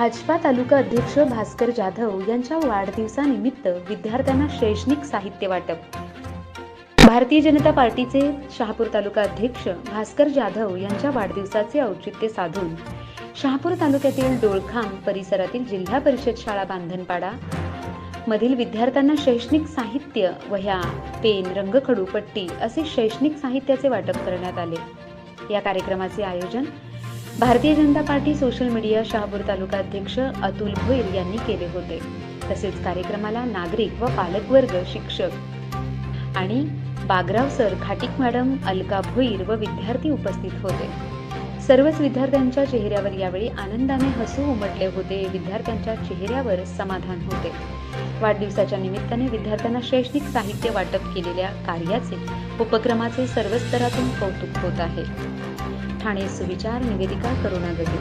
भाजपा तालुका अध्यक्ष भास्कर जाधव यांच्या वाढदिवसानिमित्त विद्यार्थ्यांना शैक्षणिक साहित्य वाटप. भारतीय जनता पार्टीचे शहापूर तालुका अध्यक्ष भास्कर जाधव यांच्या वाढदिवसाचे औचित्य साधून शहापूर तालुक्यातील डोळखाम परिसरातील जिल्हा परिषद शाळा बांधणपाडा मधील विद्यार्थ्यांना शैक्षणिक साहित्य वह्या पेन रंगखडू पट्टी असे शैक्षणिक साहित्याचे वाटप करण्यात आले. या कार्यक्रमाचे आयोजन Bharatiya Janata Party social media Shahapur taluka अध्यक्ष अतुल भोईर यांनी केले होते. तसेच कार्यक्रमाला नागरिक व पालकवर्ग शिक्षक आणि बागराव सर खाटिक मॅडम अलका भोईर व विद्यार्थी उपस्थित होते. सर्वच विद्यार्थ्यांच्या चेहऱ्यावर यावेळी आनंदाने हसू उमटले होते. विद्यार्थ्यांच्या चेहऱ्यावर समाधान होते. वाढदिवसाच्या निमित्ताने विद्यार्थ्यांना शैक्षणिक साहित्य वाटप केलेल्या कार्याचे उपक्रमाचे सर्व स्तरातून कौतुक होत आहे. ठाणे सुविचार निवेदिका करुणागती.